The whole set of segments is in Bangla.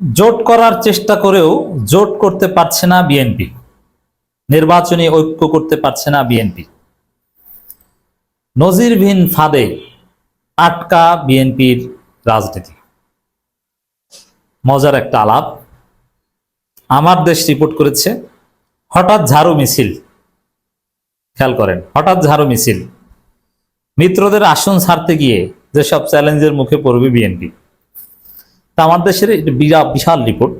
জোট করার চেষ্টা করেও জোট করতে পারছে না বিএনপি। নির্বাচনী ঐক্য করতে পারছে না বিএনপি। নজিরবিহীন ফাঁদে আটকা বিএনপির রাজনীতি। মজার একটা আলাপ। আমার দেশ রিপোর্ট করেছে, হঠাৎ ঝাড়ু মিছিল। খেয়াল করেন, হঠাৎ ঝাড়ু মিছিল। মিত্রদের আসন ছাড়তে গিয়ে যেসব চ্যালেঞ্জের মুখে পড়বে বিএনপি। তা আমার দেশের বিরাট বিশাল রিপোর্ট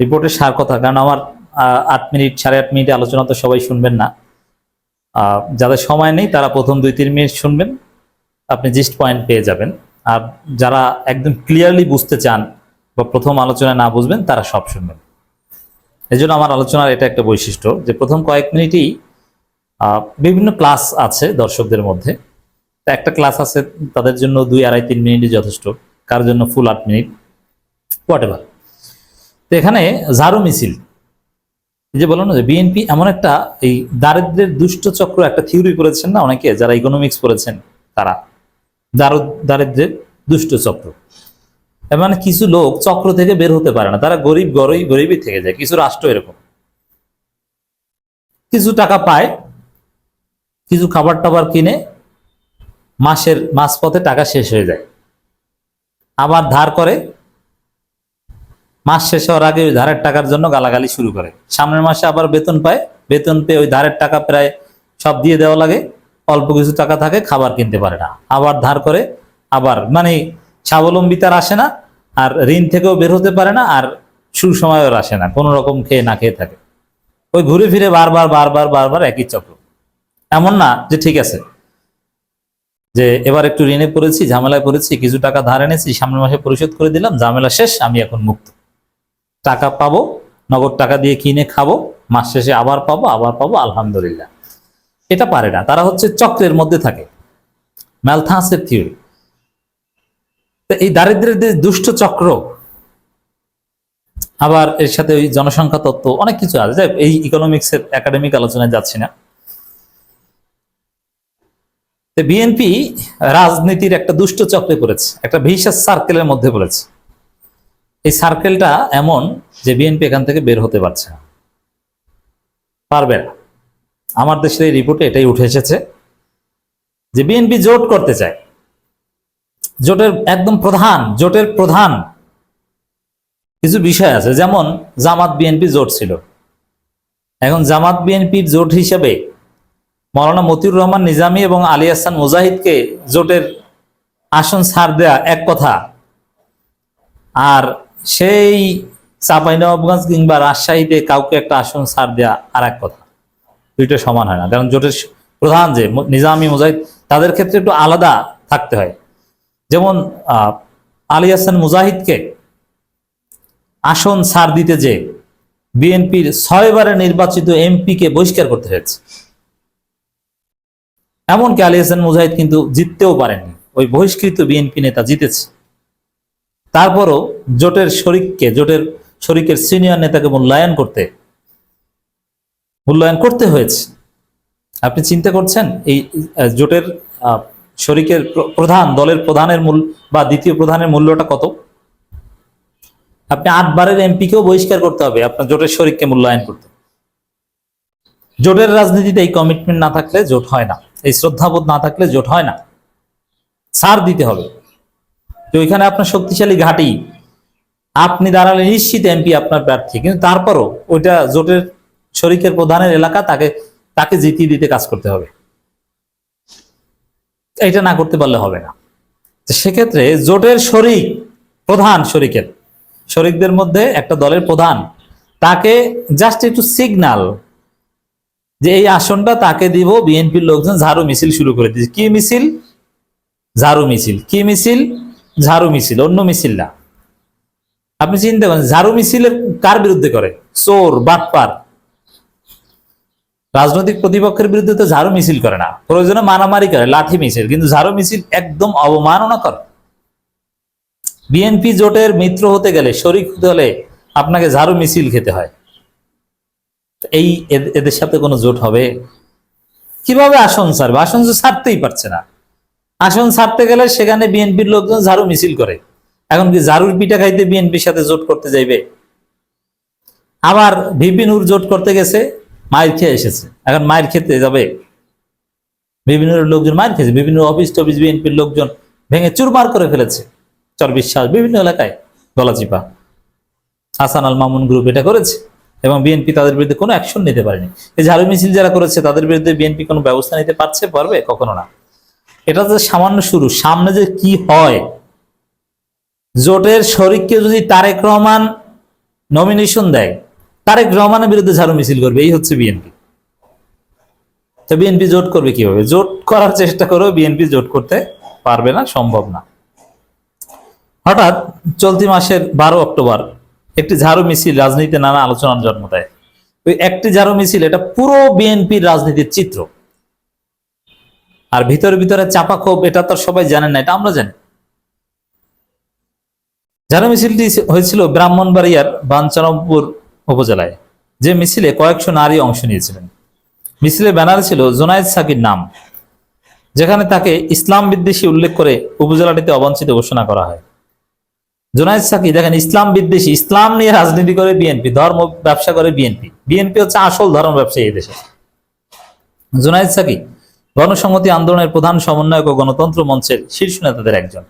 রিপোর্টের সার কথা। কারণ আমার আট মিনিট, সাড়ে আট মিনিট আলোচনা তো সবাই শুনবেন না। যাদের সময় নেই, তারা প্রথম দুই তিন মিনিট শুনবেন। আপনি জিস্ট পয়েন্ট পেয়ে যাবেন। আর যারা একদম ক্লিয়ারলি বুঝতে চান বা প্রথম আলোচনা না বুঝবেন, তারা সব শুনবেন। এই জন্য আমার আলোচনার এটা একটা বৈশিষ্ট্য যে প্রথম কয়েক মিনিটই বিভিন্ন ক্লাস আছে দর্শকদের মধ্যে। একটা ক্লাস আছে তাদের জন্য দুই আড়াই তিন মিনিটই যথেষ্ট। কার জন্য ফুল আট মিনিট? হোয়াট এভার তো এখানে ঝাড়ু মিছিল যে বললাম না যে বিএনপি এমন একটা এই দারিদ্রের দুষ্ট চক্র একটা থিওরি করেছেন না অনেকে, যারা ইকোনমিক্স পড়েছেন তারা। দারু- দারিদ্রের দুষ্ট চক্র। মানে কিছু লোক চক্র থেকে বের হতে পারে না। তারা গরিব গরিব গরিবই থেকে যায়। কিছু রাষ্ট্র এরকম। কিছু টাকা পায়, কিছু খাবার টাবার কিনে, মাসের, মাঝপথে টাকা শেষ হয়ে যায়। আবার ধার করে মাস শেষ হওয়ার আগে ওই ধারের টাকার জন্য গালাগালি শুরু করে। সামনের মাসে আবার বেতন পায়। বেতন পেয়ে ওই ধারের টাকা প্রায় সব দিয়ে দেওয়া লাগে। অল্প কিছু টাকা থাকে, খাবার কিনতে পারে না। আবার ধার করে, আবার মানে স্বাবলম্বিতার আসে না, আর ঋণ থেকেও বের হতে পারে না, আর সুসময়ের আসে না। কোনো রকম খেয়ে না খেয়ে থাকে। ওই ঘুরে ফিরে বারবার বারবার বারবার একই চক্র। এমন না যে ঠিক আছে। যে এবার একটু ঋণে পড়েছি, ঝামেলায় পড়েছি, কিছু টাকা ধার এনেছি, সামনের মাসে পরিশোধ করে দিলাম, ঝামেলা শেষ, আমি এখন মুক্ত। টাকা পাবো, নগদ টাকা দিয়ে কিনে খাব, মাস শেষে আবার পাবো আবার পাবো, আলহামদুলিল্লাহ। এটা পারে না, তারা হচ্ছে চক্রের মধ্যে থাকে। ম্যালথাসের থিওরি এই দারিদ্রের যে দুষ্ট চক্র, আবার এর সাথে ওই জনসংখ্যা তত্ত্ব, অনেক কিছু আছে। যাই এই ইকোনমিক্সের একাডেমিক আলোচনায় যাচ্ছি না। বিএনপি রাজনীতির একটা দুষ্ট চক্রে পড়েছে, একটা ভিসাস সার্কেলের মধ্যে পড়েছে। এই সার্কেলটা এমন যে বিএনপি এখান থেকে বের হতে পারছে পারবে না। আমার দেশের এই রিপোর্টে এটাই উঠে এসেছে যে বিএনপি জোট করতে চায়। জোটের একদম প্রধান, জোটের প্রধান কিছু বিষয় আছে। যেমন জামাত বিএনপি জোট ছিল। এখন জামাত বিএনপির জোট হিসেবে মৌলানা মতিউর রহমান নিজামী এবং আলী আসান মুজাহিদকে জোটের আসন ছাড় দেয়া এক কথা। আর সেই চাঁপাইনবাবগঞ্জ কিংবা রাজশাহীতে কাউকে একটা আসন ছাড় দেয়া আর এক কথা। দুইটা সমান হয় না। কারণ জোটের প্রধান যে নিজামী মুজাহিদ, তাদের ক্ষেত্রে একটু আলাদা থাকতে হয়। যেমন আলী হাসান মুজাহিদকে আসন ছাড় দিতে যে বিএনপির ছয়বারে নির্বাচিত এমপিকে বহিষ্কার করতে হয়েছে। এমনকি আলী হাসান মুজাহিদ কিন্তু জিততেও পারেননি। ওই বহিষ্কৃত বিএনপি নেতা জিতেছে। তারপরও জোটের শরিককে, জোটের শরিকের সিনিয়র নেতাকে মূল্যায়ন করতে মূল্যায়ন করতে হয়েছে। আপনি চিন্তা করছেন? এই জোটের শরিকের প্রধান, দলের প্রধানের মূল বা দ্বিতীয় প্রধানের মূল্যটা কত? আপনি আটবারের এমপিকেও বহিষ্কার করতে হবে আপনার জোটের শরিককে মূল্যায়ন করতে। জোটের রাজনীতিতে এই কমিটমেন্ট না থাকলে জোট হয় না। এই শ্রদ্ধাবোধ না থাকলে জোট হয় না। ছাড় দিতে হবে। যে ওইখানে আপনার শক্তিশালী ঘাঁটি, আপনি দাঁড়ালে নিশ্চিত এমপি আপনার প্রার্থী। কিন্তু তারপরও ওইটা জোটের শরিকের প্রধানের এলাকা, তাকে তাকে জিতিয়ে দিতে কাজ করতে হবে। এটা না করতে পারলে হবে না। সেক্ষেত্রে জোটের শরিক, প্রধান শরিকের, শরিকদের মধ্যে একটা দলের প্রধান, তাকে জাস্ট একটু সিগনাল যে এই আসনটা তাকে দিব, বিএনপির লোকজন ঝাড়ু মিছিল শুরু করে দিয়েছে। কি মিছিল? ঝাড়ু মিছিল। কি মিছিল? ঝাড়ু মিছিল, অন্য মিছিল না। আপনি চিন্তা করেন, ঝাড়ু মিছিলের কার বিরুদ্ধে করে? চোর, বাটপার। রাজনৈতিক প্রতিপক্ষের বিরুদ্ধে তো ঝাড়ু মিছিল করে না। প্রয়োজনে মারামারি করে, লাঠি মিছিল, কিন্তু ঝাড়ু মিছিল একদম অবমাননা করে বিএনপি জোটের মিত্র হতে গেলে, শরিক হতে হলে আপনাকে ঝাড়ু মিছিল খেতে হয়। এই এদ- এদের সাথে কোনো জোট হবে? কীভাবে আসন ছাড়বে আসন ছাড়তেই পারছে না। আসন ছাড়তে গেলে সেখানে বিএনপির লোকজন ঝাড়ু মিছিল করে। এখন কি ঝাড়ুর পিঠা খাইতে বিএনপির সাথে জোট করতে যাইবে? আবার ভিপি ভিপিনুর জোট করতে গেছে মায়ের খেয়ে এসেছে। এখন মায়ের খেতে যাবে। বিভিন্ন লোকজন মায়ের খেয়েছে। বিভিন্ন অফিস টফিস বিএনপির লোকজন ভেঙে চুরমার করে ফেলেছে। চর বিশ্বাস, বিভিন্ন এলাকায় গলাচিপা হাসান আল মামুন গ্রুপ এটা করেছে এবং বিএনপি তাদের বিরুদ্ধে কোনো অ্যাকশন নিতে পারেনি। এই ঝাড়ু মিছিল যারা করেছে, তাদের বিরুদ্ধে বিএনপি কোনো ব্যবস্থা নিতে পারছে, পারবে? কখনো না। এটা যে সামান্য শুরু। সামনে যে কি হয়? জোটের শরিককে যদি তারেক রহমান নমিনেশন দেয়, তারেক রহমানের বিরুদ্ধে ঝাড়ু মিছিল করবে, এই হচ্ছে বিএনপি। তো বিএনপি জোট করবে কীভাবে? জোট করার চেষ্টা করেও বিএনপি জোট করতে পারবে না, সম্ভব না। হঠাৎ চলতি মাসের বারো অক্টোবর একটি ঝাড়ু মিছিল রাজনীতিতে নানা আলোচনার জন্ম দেয়। ওই একটি ঝাড়ু মিছিল, এটা পুরো বিএনপির রাজনীতির চিত্র। আর ভিতরে ভিতরে চাপা ক্ষোভ, এটা তো সবাই জানেন না, এটা আমরা জানি। ঝাড়ু মিছিলটি হয়েছিল ব্রাহ্মণবাড়িয়ার বাঞ্ছারামপুর উপজেলায়, যে মিছিলে কয়েকশো নারী অংশ নিয়েছিলেন। মিছিলের ব্যানার ছিল জোনায়েদ সাকির নাম, যেখানে তাকে ইসলাম বিদ্বেষী উল্লেখ করে উপজেলাটিতে অবাঞ্ছিত ঘোষণা করা হয়। জোনায়েদ সাকি দেখেন, ইসলাম বিদ্বেষী, ইসলাম নিয়ে রাজনীতি করে বিএনপি, ধর্ম ব্যবসা করে বিএনপি। বিএনপি হচ্ছে আসল ধর্ম ব্যবসায়ী এই দেশে। জোনায়েদ সাকি গণসংহতি আন্দোলনের প্রধান সমন্বয়ক ও গণতন্ত্র মঞ্চের শীর্ষ নেতাদের একজন।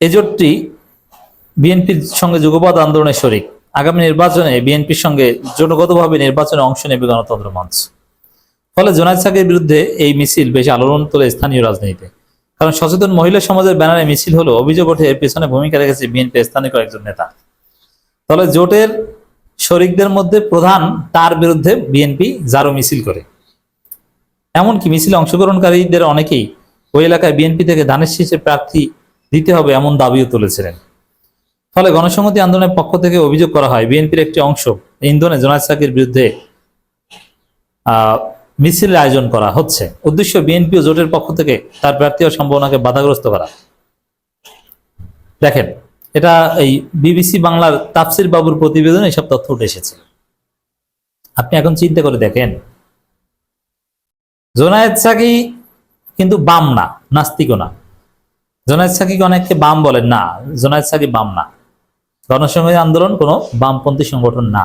এই জোটটি বিএনপির সঙ্গে যুগপৎ আন্দোলনের শরিক। আগামী নির্বাচনে বিএনপির সঙ্গে জোটগতভাবে নির্বাচনে অংশ নেবে গণতন্ত্র মঞ্চ। ফলে জোনায়েদ সাকির বিরুদ্ধে এই মিছিল বেশি আলোড়ন তোলে স্থানীয় রাজনীতিতে কারণ সচেতন মহিলা সমাজের ব্যানারে মিছিল হলো, অভিযোগ ওঠে এর পেছনে ভূমিকা রেখেছে বিএনপি স্থানীয় কয়েকজন নেতা। তাহলে জোটের শরিকদের মধ্যে প্রধান তার বিরুদ্ধে বিএনপি জারো মিছিল করে। এমনকি মিছিলে অংশগ্রহণকারীদের অনেকেই ওই এলাকায় বিএনপি থেকে ধানের শীষের প্রার্থী দিতে হবে এমন দাবিও তুলেছিলেন। ফলে গণসংহতি আন্দোলনের পক্ষ থেকে অভিযোগ করা হয়, বিএনপির একটি অংশ ইন্ধনে জোনায়দ সাকির বিরুদ্ধে মিছিলের আয়োজন করা হচ্ছে। উদ্দেশ্য বিএনপি ও জোটের পক্ষ থেকে তার প্রার্থী ও সম্ভাবনাকে বাধাগ্রস্ত করা। দেখেন, এটা এই বিবিসি বাংলার তাফসির বাবুর প্রতিবেদনে এসব তথ্য উঠে এসেছে। আপনি এখন চিন্তা করে দেখেন জোনায়েদ সাকি কিন্তু বাম না, নাস্তিকও না। জোনায়েদ সাকিকে অনেককে বাম বলেন না, জোনায়েদ সাকি বাম না। গণসংহতি আন্দোলন কোনো বামপন্থী সংগঠন না।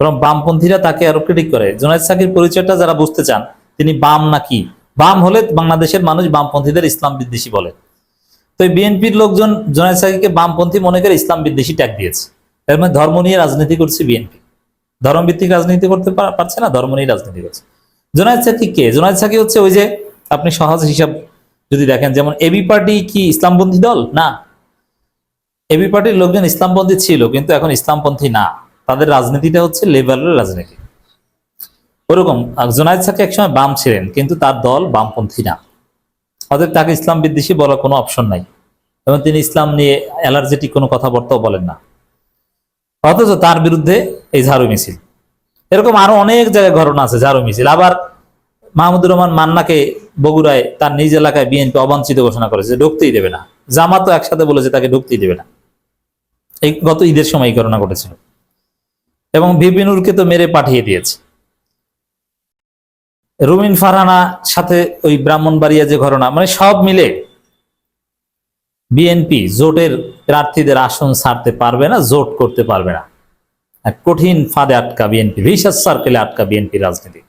বরং বামপন্থীরা তাকে আরও ক্রিটিক করে। জোনায়েদ সাকির পরিচয়টা যারা বুঝতে চান, তিনি বাম নাকি বাম হলে বাংলাদেশের মানুষ বামপন্থীদের ইসলাম বিদ্বেষী বলে। তো বিএনপির লোকজন জোনায়েদ সাকিকে বামপন্থী মনে করে ইসলাম বিদ্বেষী ট্যাগ দিয়েছে। এর মধ্যে ধর্ম নিয়ে রাজনীতি করছে বিএনপি। ধর্মভিত্তিক রাজনীতি করতে পারছে না, ধর্ম নিয়ে রাজনীতি করছে। জোনায়েদ সাকি কে? জোনায়েদ সাকি হচ্ছে ওই যে আপনি সহজ হিসাব যদি দেখেন, যেমন এবি পার্টি কি ইসলামপন্থী দল? না। এবি পার্টির লোকজন ইসলামপন্থী ছিল, কিন্তু এখন ইসলামপন্থী না। তাদের রাজনীতিটা হচ্ছে লেবারের রাজনীতি। ওরকম জোনায়েদ সাকি একসময় বাম ছিলেন, কিন্তু তার দল বামপন্থী না। অতএব তাকে ইসলাম বিদ্বেষী বলার কোনো অপশন নাই। এবং তিনি ইসলাম নিয়ে অ্যালার্জেটিক কোনো কথাবার্তাও বলেন না। অথচ তার বিরুদ্ধে এই ঝাড়ু মিছিল। এরকম আরও অনেক জায়গায় ঘটনা আছে, ঝাড়ু মিছিল। আবার মাহমুদুর রহমান মান্নাকে বগুড়ায় তার নিজ এলাকায় বিএনপি অবাঞ্ছিত ঘোষণা করেছে ঢুকতেই দেবে না। জামাতও একসাথে বলেছে তাকে ঢুকতেই দেবে না। এই গত ঈদের সময় এই ঘটনা ঘটেছিল। এবং ভিপিনুরকে তো মেরে পাঠিয়ে দিয়েছে। রুমিন ফারহানা সাথে ওই ব্রাহ্মণবাড়িয়া যে ঘটনা মানে সব মিলে বিএনপি জোটের প্রার্থীদের আসন ছাড়তে পারবে না, জোট করতে পারবে না। কঠিন ফাঁদে আটকা বিএনপি ভিসাস সার্কেলে আটকা বিএনপি রাজনীতি।